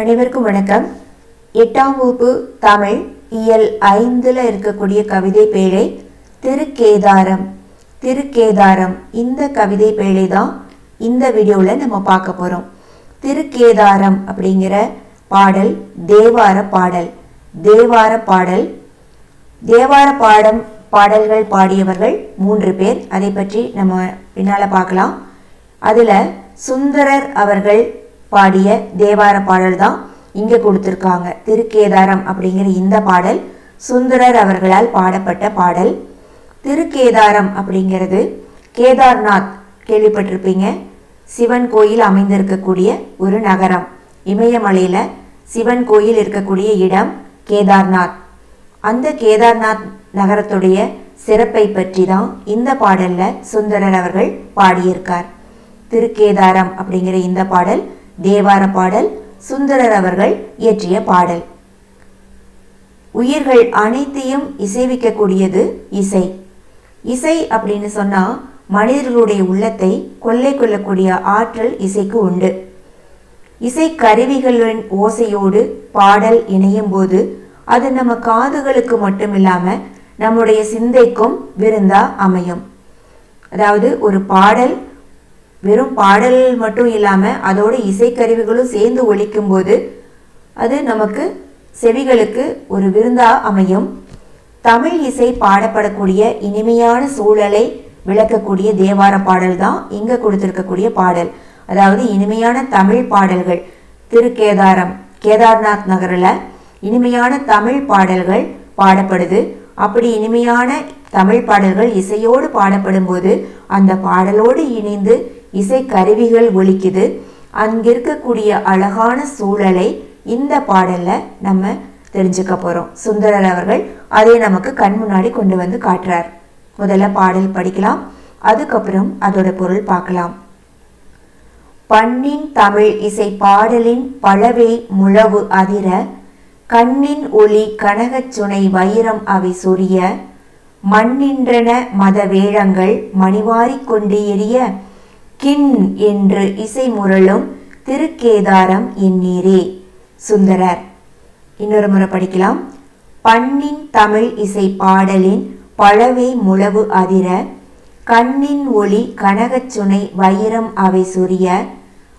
அனைவருக்கும் வணக்கம். எட்டாம் வகுப்பு தமிழ் இயல் ஐந்தில் இருக்கக்கூடிய கவிதை பேழை திருக்கேதாரம். திருக்கேதாரம் இந்த கவிதை பேழை தான் இந்த வீடியோவில் நம்ம பார்க்க போகிறோம் திருக்கேதாரம் அப்படிங்கிற பாடல் தேவார பாடல். தேவார பாடல். தேவார பாடம் பாடல்கள் பாடியவர்கள் மூன்று பேர். அதை பற்றி நம்ம பின்னால் பார்க்கலாம். அதில் சுந்தரர் அவர்கள் பாடிய தேவார பாடல் தான் இங்கே கொடுத்துருக்காங்க. திருக்கேதாரம் அப்படிங்கிற இந்த பாடல் சுந்தரர் அவர்களால் பாடப்பட்ட பாடல். திருக்கேதாரம் அப்படிங்கிறது கேதார்நாத் கேள்விப்பட்டிருப்பீங்க. சிவன் கோயில் அமைந்திருக்கக்கூடிய ஒரு நகரம். இமயமலையில் சிவன் கோயில் இருக்கக்கூடிய இடம் கேதார்நாத். அந்த கேதார்நாத் நகரத்துடைய சிறப்பை பற்றி தான் இந்த பாடலில் சுந்தரர் அவர்கள் பாடியிருக்கார். திருக்கேதாரம் அப்படிங்கிற இந்த பாடல் தேவார பாடல் சுந்தரர் அவர்கள் இயற்றிய பாடல். உயிர்கள் அனைத்தையும் இசைவிக்கக்கூடியது இசை. இசை அப்படின்னு சொன்னால் மனிதர்களுடைய உள்ளத்தை கொள்ளை கொள்ளக்கூடிய ஆற்றல் இசைக்கு உண்டு. இசை கருவிகளின் ஓசையோடு பாடல் இணையும் போது அது நம்ம காதுகளுக்கு மட்டும் இல்லாமல் நம்முடைய சிந்தைக்கும் விருந்தா அமையும். அதாவது ஒரு பாடல் வெறும் பாடல் மட்டும் இல்லாமல் அதோட இசைக்கருவிகளும் சேர்ந்து ஒழிக்கும்போது அது நமக்கு செவிகளுக்கு ஒரு விருந்தா அமையும். தமிழ் இசை பாடப்படக்கூடிய இனிமையான சூழலை விளக்கக்கூடிய தேவார பாடல் தான் இங்க கொடுத்திருக்கக்கூடிய பாடல். அதாவது இனிமையான தமிழ் பாடல்கள் திருக்கேதாரம் கேதார்நாத் நகரில் இனிமையான தமிழ் பாடல்கள் பாடப்படுது. அப்படி இனிமையான தமிழ் பாடல்கள் இசையோடு பாடப்படும் போது அந்த பாடலோடு இணைந்து இசை கருவிகள் ஒலிக்குது. அங்கிருக்கக்கூடிய அழகான சூழலை இந்த பாடல்ல நம்ம தெரிஞ்சுக்க போறோம். சுந்தரர் அவர்கள் அதை நமக்கு கண் முன்னாடி கொண்டு வந்து காட்டுறார். முதல்ல பாடல் படிக்கலாம். அதுக்கப்புறம் அதோட பொருள் பார்க்கலாம். பண்ணின் தமிழ் இசை பாடலின் பழவே முழவு அதிர கண்ணின் ஒளி கனகச் சுனை வைரம் அவை சொரிய மண்ணின்றன மத வேழங்கள் மணிவாரிக் கொண்டு எரிய கின் என்று இசை முரளும் திருக்கேதாரம் எண்ணீரே சுந்தரர். இன்னொரு முறை படிக்கலாம். பண்ணின் தமிழ் இசை பாடலின் பழவே முழவு அதிர கண்ணின் ஒளி கனகச் சுனை வைரம் அவை சொரிய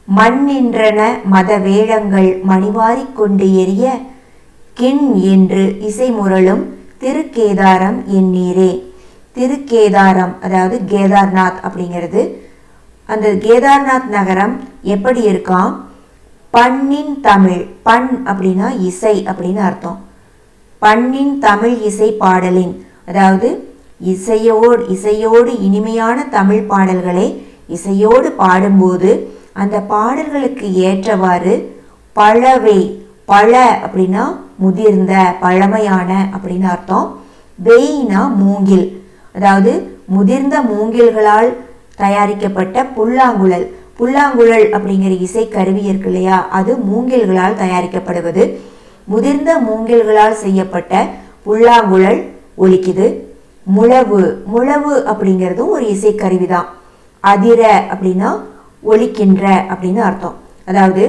மண்ணின்றன மத வேடங்கள் மணிவாரிக் கொண்டு எரிய கின் என்று இசை முரளும் திருக்கேதாரம் எண்ணீரே திருக்கேதாரம் அதாவது கேதார்நாத் அப்படிங்கிறது. அந்த கேதார்நாத் நகரம் எப்படி இருக்காம் பண்ணின் தமிழ் பண் அப்படின்னா இசை அப்படின்னு அர்த்தம். பண்ணின் தமிழ் இசை பாடலின் அதாவது இசையோடு இசையோடு இனிமையான தமிழ் பாடல்களை இசையோடு பாடும்போது அந்த பாடல்களுக்கு ஏற்றவாறு பழவை பழ அப்படின்னா முதிர்ந்த பழமையான அப்படின்னு அர்த்தம். வெயினா மூங்கில் அதாவது முதிர்ந்த மூங்கில்களால் தயாரிக்கப்பட்ட புல்லாங்குழல். புல்லாங்குழல் அப்படிங்கிற இசை கருவி இருக்கு இல்லையா? அது மூங்கில்களால் தயாரிக்கப்படுவது. முதிர்ந்த மூங்கில்களால் செய்யப்பட்ட புல்லாங்குழல் ஒலிக்குது. முழவு. முழவு அப்படிங்கிறதும் ஒரு இசைக்கருவி தான். அதிர அப்படின்னா ஒலிக்கின்ற அப்படின்னு அர்த்தம். அதாவது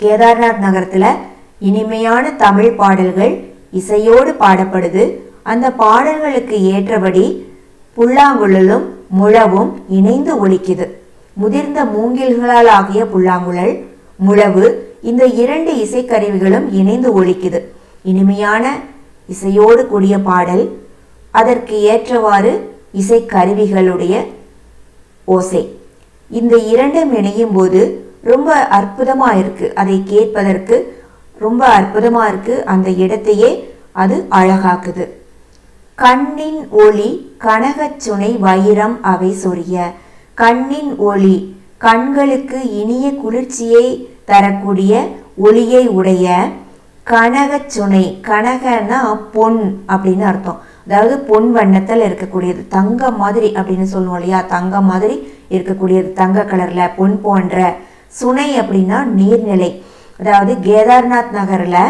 கேதார்நாத் நகரத்தில் இனிமையான தமிழ் பாடல்கள் இசையோடு பாடப்படுது. அந்த பாடல்களுக்கு ஏற்றபடி புல்லாங்குழலும் முழவும் இணைந்து ஒலிக்குது. முதிர்ந்த மூங்கில்களால் ஆகிய புல்லாங்குழல் முழவு இந்த இரண்டு இசைக்கருவிகளும் இணைந்து ஒழிக்குது இனிமையான இசையோடு கூடிய பாடல் அதற்கு ஏற்றவாறு இசைக்கருவிகளுடைய ஓசை. இந்த இரண்டும் இணையும் போது ரொம்ப அற்புதமாக இருக்கு. அதை கேட்பதற்கு ரொம்ப அற்புதமாக இருக்கு. அந்த இடத்தையே அது அழகாக்குது. கண்ணின் ஒளி கனகச் சுனை வைரம் அவை சொரிய. கண்ணின் ஒளி கண்களுக்கு இனிய குளிர்ச்சியை தரக்கூடிய ஒளியை உடைய கனகச் சுனை கனகன்னா பொன் அப்படின்னு அர்த்தம். அதாவது பொன் வண்ணத்தில் இருக்கக்கூடியது. தங்கம் மாதிரி அப்படின்னு சொல்லுவோம் இல்லையா? தங்கம் மாதிரி இருக்கக்கூடியது. தங்க கலரில் பொன் போன்ற சுனை அப்படின்னா நீர்நிலை. அதாவது கேதார்நாத் நகரில்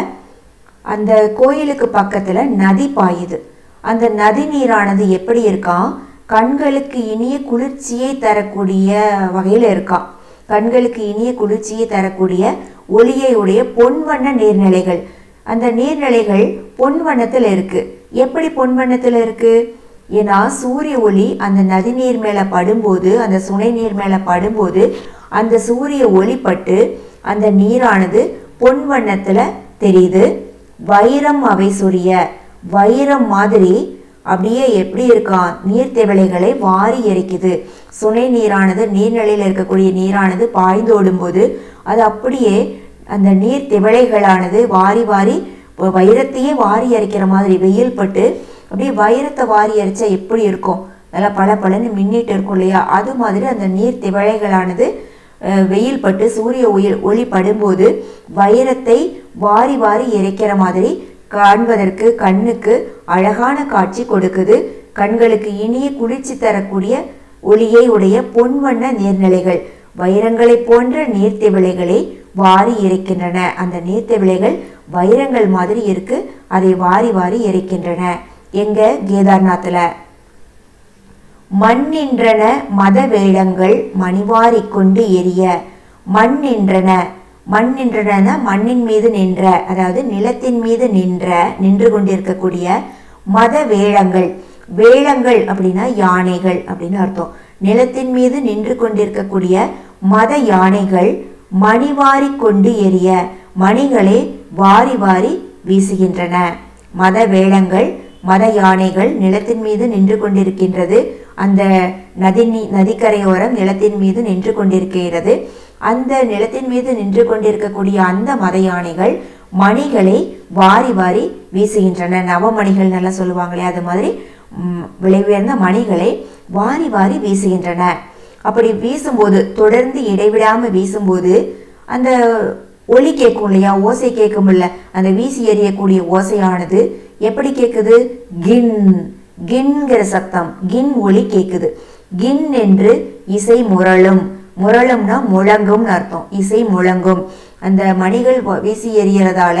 அந்த கோயிலுக்கு பக்கத்தில் நதி பாயுது. அந்த நதி நீரானது எப்படி இருக்கான் கண்களுக்கு இனிய குளிர்ச்சியை தரக்கூடிய வகையில் இருக்கான் கண்களுக்கு இனிய குளிர்ச்சியை தரக்கூடிய ஒளியை உடைய பொன்வண்ண நீர்நிலைகள். அந்த நீர்நிலைகள் பொன் வண்ணத்தில் இருக்கு. எப்படி பொன் வண்ணத்தில் இருக்கு? ஏன்னா சூரிய ஒளி அந்த நதி நீர் மேலே படும்போது அந்த சுனை நீர் மேலே படும்போது அந்த சூரிய ஒளி பட்டு அந்த நீரானது பொன் வண்ணத்தில் தெரியுது. வைரம் அவை சொரிய. வைரம் மாதிரி அப்படியே எப்படி இருக்கான்? நீர்த்தேவலைகளை வாரி எரிக்குது. சுனை நீரானது நீர்நிலையில் இருக்கக்கூடிய நீரானது பாய்ந்து ஓடும்போது அது அப்படியே அந்த நீர் திவளைகளானது வாரி வாரி வைரத்தையே வாரி அரைக்கிற மாதிரி வெயில் பட்டு அப்படியே வைரத்தை வாரி அரைச்சா எப்படி இருக்கும்? நல்லா பல பலன்னு மின்னிட்டு இருக்கும் இல்லையா? அது மாதிரி அந்த நீர் திவளைகளானது வெயில் பட்டு சூரிய ஒளி ஒளி படும்போது வைரத்தை வாரி வாரி இறைக்கிற மாதிரி காண்பதற்கு கண்ணுக்கு அழகான காட்சி கொடுக்குது. கண்களுக்கு இனிய குளிர்ச்சி தரக்கூடிய ஒளியை உடைய பொன்வண்ண நீர்நிலைகள். வைரங்களைப் போன்ற நீர்த்திவிளைகளை வாரி இறைக்கின்றன அந்த நீர்த்திவிளைகள் வைரங்கள் மாதிரி இருக்கு. அதை வாரி வாரி இறைக்கின்றன எங்க? கேதார்நாத்தில். மண் நின்றன மத வேடங்கள் மணிவாரிக் கொண்டு எரிய. மண் நின்றன மண் நின்றன மண்ணின் மீது நின்ற அதாவது நிலத்தின் மீது நின்ற நின்று கொண்டிருக்கக்கூடிய மத வேளங்கள் வேளங்கள் அப்படின்னா யானைகள் அப்படின்னு அர்த்தம். நிலத்தின் மீது நின்று கொண்டிருக்கக்கூடிய மத யானைகள் மணி வாரி கொண்டு எரிய மணிகளை வாரி வாரி வீசுகின்றன. மத வேளங்கள் மத யானைகள் நிலத்தின் மீது நின்று கொண்டிருக்கின்றது. அந்த நதி நதிக்கரையோரம் நிலத்தின் மீது நின்று கொண்டிருக்கிறது. அந்த நிலத்தின் மீது நின்று கொண்டிருக்கக்கூடிய அந்த மத யானைகள் மணிகளை வாரி வாரி வீசுகின்றன. நவமணிகள் நல்லா சொல்லுவாங்களே அது மாதிரி விலை உயர்ந்த மணிகளை வாரி வாரி வீசுகின்றன. அப்படி வீசும்போது தொடர்ந்து இடைவிடாமல் வீசும்போது அந்த ஒலி கேட்கும் இல்லையா? ஓசை கேட்கும்ல. அந்த வீசி எறியக்கூடிய ஓசையானது எப்படி கேட்குது? கின் கின்கிற சத்தம் கின் ஒலி கேட்குது. கின் என்று இசை முரளும். முரளும்னா முழங்கும்னு அர்த்தம். இசை முழங்கும். அந்த மணிகள் வீசி எறிகிறதால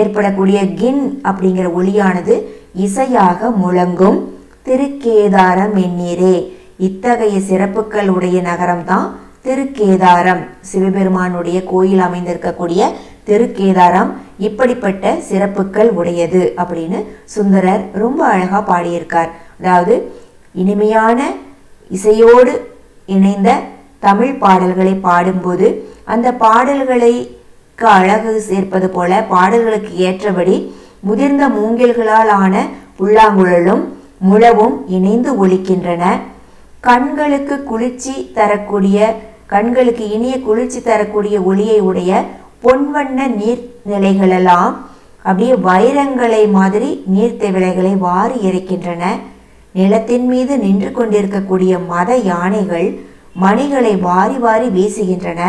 ஏற்படக்கூடிய கின் அப்படிங்கிற ஒலியானது இசையாக முழங்கும். திருக்கேதாரம் எண்ணீரே இத்தகைய சிறப்புகள் உடைய நகரம்தான் திருக்கேதாரம். சிவபெருமானுடைய கோயில் அமைந்திருக்கக்கூடிய திருக்கேதாரம் இப்படிப்பட்ட சிறப்புகள் உடையது அப்படின்னு சுந்தரர் ரொம்ப அழகா பாடியிருக்கார். அதாவது இனிமையான இசையோடு இணைந்த தமிழ் பாடல்களை பாடும்போது அந்த பாடல்களுக்கு அழகு சேர்ப்பது போல பாடல்களுக்கு ஏற்றபடி முதிர்ந்த மூங்கில்களால் ஆன புல்லாங்குழலும் முழவும் இணைந்து ஒலிக்கின்றன. கண்களுக்கு குளிர்ச்சி தரக்கூடிய கண்களுக்கு இனிய குளிர்ச்சி தரக்கூடிய ஒளியை உடைய பொன்வண்ண நீர்நிலைகளெல்லாம் அப்படியே வைரங்களை மாதிரி நீர்த்தவிளைகளை வாரி இறைக்கின்றன நிலத்தின் மீது நின்று கொண்டிருக்கக்கூடிய மத யானைகள் மணிகளை வாரி வாரி வீசுகின்றன.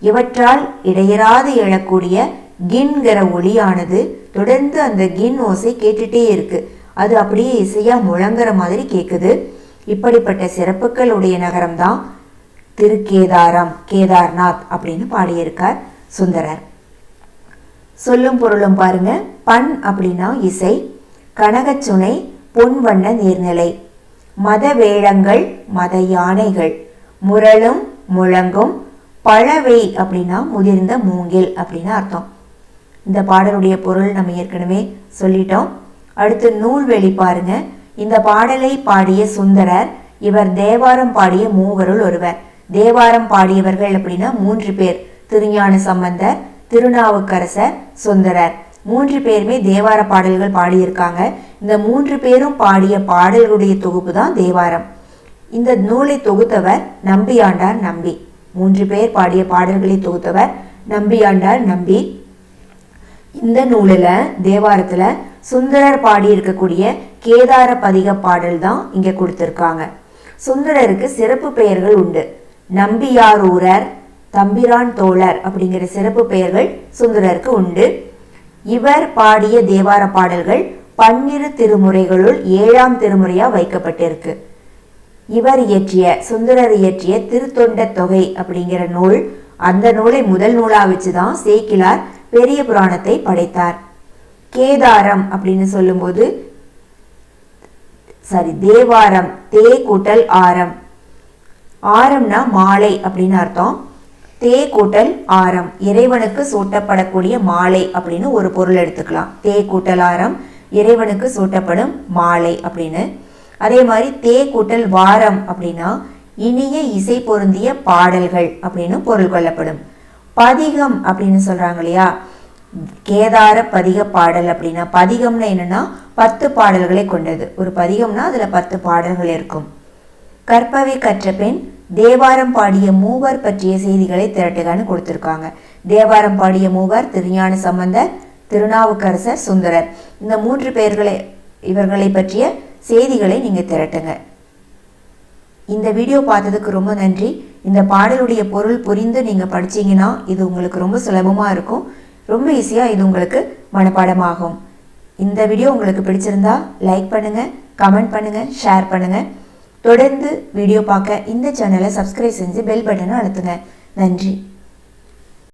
இவற்றால் இடையராது எழக்கூடிய கின்கிற ஒளியானது தொடர்ந்து அந்த கின் ஓசை கேட்டுட்டே இருக்கு. அது அப்படியே இசையா முழங்குற மாதிரி கேட்குது இப்படிப்பட்ட சிறப்புகள் உடைய நகரம்தான் திருக்கேதாரம் கேதார்நாத் அப்படின்னு பாடியிருக்கார் சுந்தரர். சொல்லும் பொருளும் பாருங்க. பண் அப்படின்னா இசை கனகச்சுனை பொன் வண்ண நீர்நிலை. மத வேளங்கள் மத யானைகள் முரளும் முழங்கும் பழவை அப்படின்னா முதிர்ந்த மூங்கில் அப்படின்னு அர்த்தம். இந்த பாடலுடைய பொருள் நம்ம ஏற்கனவே சொல்லிட்டோம். அடுத்து நூல்வெளி பாருங்க. இந்த பாடலை பாடிய சுந்தரர் இவர் தேவாரம் பாடிய மூவருள் ஒருவர். தேவாரம் பாடியவர்கள் அப்படின்னா மூன்று பேர். திருஞான சம்பந்தர் திருநாவுக்கரசர் சுந்தரர். மூன்று பேருமே தேவார பாடல்கள் பாடியிருக்காங்க. இந்த மூன்று பேரும் பாடிய பாடல்களுடைய தொகுப்பு தான் தேவாரம். இந்த நூலை தொகுத்தவர் நம்பியாண்டார் நம்பி. மூன்று பேர் பாடிய பாடல்களை தொகுத்தவர் நம்பியாண்டார் நம்பி. இந்த நூலில் தேவாரத்தில் சுந்தரர் பாடியிருக்கக்கூடிய கேதார பதிக பாடல் தான் இங்கே கொடுத்துருக்காங்க. சுந்தரருக்கு சிறப்பு பெயர்கள் உண்டு. நம்பியாரூரர் தம்பிரான் தோழர் அப்படிங்கிற சிறப்பு பெயர்கள் சுந்தரருக்கு உண்டு. இவர் பாடிய தேவார பாடல்கள் பன்னிரு திருமுறைகளுள் ஏழாம் திருமுறையா வைக்கப்பட்டிருக்கு. இவர் இயற்றிய சுந்தரர் இயற்றிய திருத்தொண்ட தொகை அப்படிங்கிற நூல் அந்த நூலை முதல் நூலா வச்சுதான் சேக்கிலார் பெரிய புராணத்தை படைத்தார். கேதாரம் அப்படின்னு சொல்லும்போது சாரி தேவாரம் தே கூட்டல் ஆரம். ஆரம்னா மாலை அப்படின்னு அர்த்தம். தே கூட்டல் ஆரம். இறைவனுக்கு சூட்டப்படக்கூடிய மாலை அப்படின்னு ஒரு பொருள் எடுத்துக்கலாம். தே கூட்டல் ஆரம் இறைவனுக்கு சூட்டப்படும் மாலை அப்படின்னு. அதே மாதிரி தே கூட்டல் வாரம் அப்படின்னா இனிய இசை பொருந்திய பாடல்கள் அப்படின்னு பொருள் கொள்ளப்படும். பதிகம் அப்படின்னு சொல்றாங்க இல்லையா? கேதார பதிக பாடல் அப்படின்னா பதிகம்னா என்னன்னா பத்து பாடல்களை கொண்டது. ஒரு பதிகம்னா அதுல பத்து பாடல்கள் இருக்கும். கற்பவை கற்ற பெண் தேவாரம் பாடிய மூவர் பற்றிய செய்திகளை திரட்டுகன்னு கொடுத்துருக்காங்க. தேவாரம் பாடிய மூவர் திருஞான சம்பந்தர் திருநாவுக்கரசர் சுந்தரர். இந்த மூன்று பேர்களை இவர்களை பற்றிய செய்திகளை நீங்கள் திரட்டுங்க. இந்த வீடியோ பார்த்ததுக்கு ரொம்ப நன்றி. இந்த பாடலுடைய பொருள் புரிந்து நீங்கள் படிச்சீங்கன்னா இது உங்களுக்கு ரொம்ப சுலபமாக இருக்கும். ரொம்ப ஈஸியாக இது உங்களுக்கு மனப்பாடமாகும். இந்த வீடியோ உங்களுக்கு பிடிச்சிருந்தா லைக் பண்ணுங்கள் கமெண்ட் பண்ணுங்கள் ஷேர் பண்ணுங்கள் தொடர்ந்து வீடியோ பார்க்க இந்த சேனலை சப்ஸ்கிரைப் செஞ்சு பெல் பட்டனை அழுத்துங்க. நன்றி.